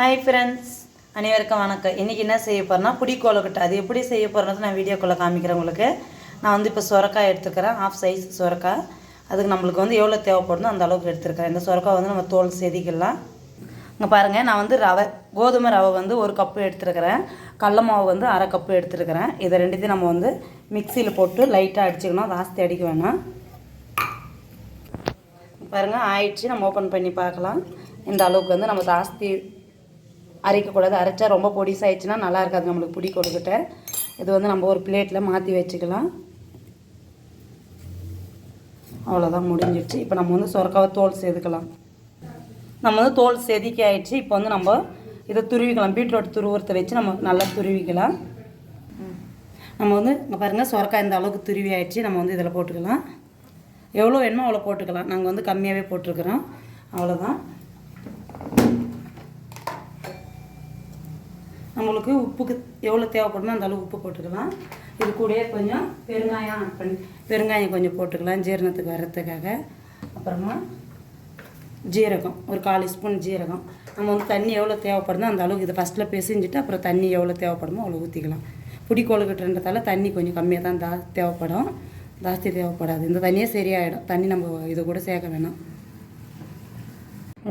Hi friends அனைவருக்கும் வணக்கம். இன்றைக்கி என்ன செய்ய போகிறேன்னா புடி கோலக்கட்டை அது எப்படி செய்ய போகிறேன்னு நான் வீடியோக்குள்ளே காமிக்கிறேன் உங்களுக்கு. நான் வந்து இப்போ சுரக்காய் எடுத்துக்கிறேன். ஆஃப் சைஸ் சுரக்காய். அதுக்கு நம்மளுக்கு வந்து எவ்வளோ தேவைப்படுதோ அந்த அளவுக்கு எடுத்துருக்கிறேன். இந்த சுரக்காய் வந்து நம்ம தோல் செதிக்கலாம் இங்கே பாருங்கள் நான் வந்து ரவை கோதுமை ரவை வந்து ஒரு கப்பு எடுத்துருக்கிறேன். கடல மாவு வந்து அரை கப்பு எடுத்துருக்கிறேன். இதை ரெண்டுத்தையும் நம்ம வந்து மிக்சியில் போட்டு லைட்டாக அடிச்சுக்கணும். ஜாஸ்தி அடிக்க வேணாம். பாருங்கள் ஆயிடுச்சு. நம்ம ஓப்பன் பண்ணி பார்க்கலாம். இந்த அளவுக்கு வந்து நம்ம ஜாஸ்தி அரைக்கக்கூடாது. அரைச்சா ரொம்ப பொடிசாயிடுச்சுன்னா நல்லா இருக்காது நம்மளுக்கு பிடி கொடுக்கிட்ட இது வந்து நம்ம ஒரு பிளேட்டில் மாற்றி வச்சுக்கலாம். அவ்வளோதான் முடிஞ்சிடுச்சு. இப்போ நம்ம வந்து சொரக்காவை தோல் செதுக்கலாம். நம்ம வந்து தோல் செதுக்கி ஆயிடுச்சு இப்போ வந்து நம்ம இதை துருவிக்கலாம். பீட்ரூட் துருவுறத்தை வச்சு நம்ம நல்லா துருவிக்கலாம். நம்ம வந்து இங்கே பாருங்கள் சொரக்காய் இந்த அளவுக்கு துருவி ஆயிடுச்சு நம்ம வந்து இதில் போட்டுக்கலாம். எவ்வளோ வேணுமோ அவ்வளோ போட்டுக்கலாம். நாங்கள் வந்து கம்மியாகவே போட்டிருக்கிறோம். அவ்வளோதான் நம்மளுக்கு உப்புக்கு எவ்வளோ தேவைப்படுமோ அந்த அளவு உப்பு போட்டுக்கலாம். இது கூடயே கொஞ்சம் பெருங்காயம் ஆட் பண்ணி பெருங்காயம் கொஞ்சம் போட்டுக்கலாம் ஜீரணத்துக்கு வர்றதுக்காக. அப்புறமா ஜீரகம் ஒரு காலு ஸ்பூன் ஜீரகம். நம்ம வந்து தண்ணி எவ்வளோ தேவைப்படுதோ அந்த அளவுக்கு இதை ஃபஸ்ட்டில் பிசைஞ்சிட்டு அப்புறம் தண்ணி எவ்வளோ தேவைப்படுமோ அவ்வளோ ஊற்றிக்கலாம் புடி கொழுக்கட்டுன்றதால தண்ணி கொஞ்சம் கம்மியாக தான் தா தேவைப்படும். ஜாஸ்தி தேவைப்படாது. இந்த தண்ணியே சரியாயிடும். தண்ணி நம்ம இதை கூட சேர்க்க வேணாம்.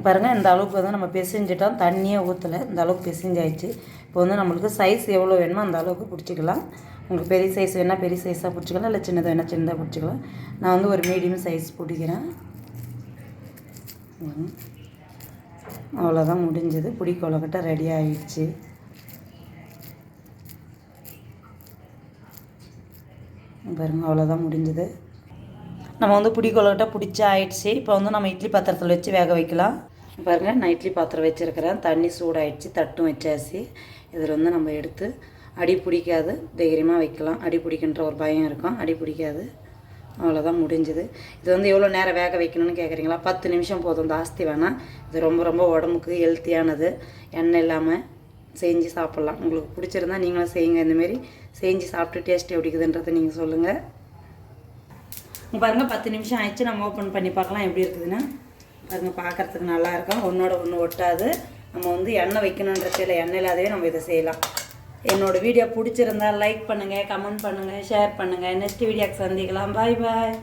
பாருங்கள் இந்த அளவுக்கு வந்து நம்ம பிசைஞ்சிட்டோம். தண்ணியே ஊற்றலை இந்த அளவுக்கு பிசைஞ்சாயிடுச்சு. இப்போ வந்து நம்மளுக்கு சைஸ் எவ்வளோ வேணுமோ அந்த அளவுக்கு பிடிச்சிக்கலாம். உங்களுக்கு பெரிய சைஸ் வேணால் பெரிய சைஸாக பிடிச்சிக்கலாம். இல்லை சின்னதாக வேணால் சின்னதாக பிடிச்சிக்கலாம். நான் வந்து ஒரு மீடியம் சைஸ் பிடிக்கிறேன். அவ்வளோதான் முடிஞ்சது. பிடி கொழுக்கட்டை ரெடி ஆகிடுச்சு பாருங்கள் அவ்வளோதான் முடிஞ்சது. நம்ம வந்து புடி கொழுக்கட்டை பிடிச்சி ஆயிடுச்சு. இப்போ வந்து நம்ம இட்லி பாத்திரத்தில் வச்சு வேக வைக்கலாம். பாருங்கள் நான் இட்லி பாத்திரம் வச்சுருக்கிறேன். தண்ணி சூடாயிடுச்சு தட்டும் வச்சாச்சு. இதில் வந்து நம்ம எடுத்து அடி பிடிக்காது தைரியமாக வைக்கலாம். அடி பிடிக்கின்ற ஒரு பயம் இருக்கும். அடி பிடிக்காது. அவ்வளோதான் முடிஞ்சுது. இது வந்து எவ்வளோ நேரம் வேக வைக்கணும்னு கேட்குறீங்களா பத்து நிமிஷம் போதும். ஜாஸ்தி வேணாம் இது ரொம்ப ரொம்ப உடம்புக்கு ஹெல்த்தியானது எண்ணெய் இல்லாமல் செஞ்சு சாப்பிட்லாம். உங்களுக்கு பிடிச்சிருந்தா நீங்களும் செய்யுங்க. இந்தமாரி செஞ்சு சாப்பிட்டு டேஸ்ட் எப்படி இருக்குதுன்றதை நீங்கள் சொல்லுங்கள் இங்க பாருங்க பத்து நிமிஷம் ஆயிடுச்சு. நம்ம ஓப்பன் பண்ணி பார்க்கலாம் எப்படி இருக்குதுன்னு. பாருங்கள் பார்க்கறதுக்கு நல்லா இருக்கும். ஒன்றோட ஒன்று ஒட்டாது. நம்ம வந்து எண்ணெய் வைக்கணுன்ற இல்லை எண்ணெய் இல்லாதவே நம்ம இதை செய்யலாம். என்னோடய வீடியோ பிடிச்சிருந்தா லைக் பண்ணுங்கள் கமெண்ட் பண்ணுங்கள் ஷேர் பண்ணுங்கள் நெக்ஸ்ட் வீடியோக்கு சந்திக்கலாம். பாய் பாய்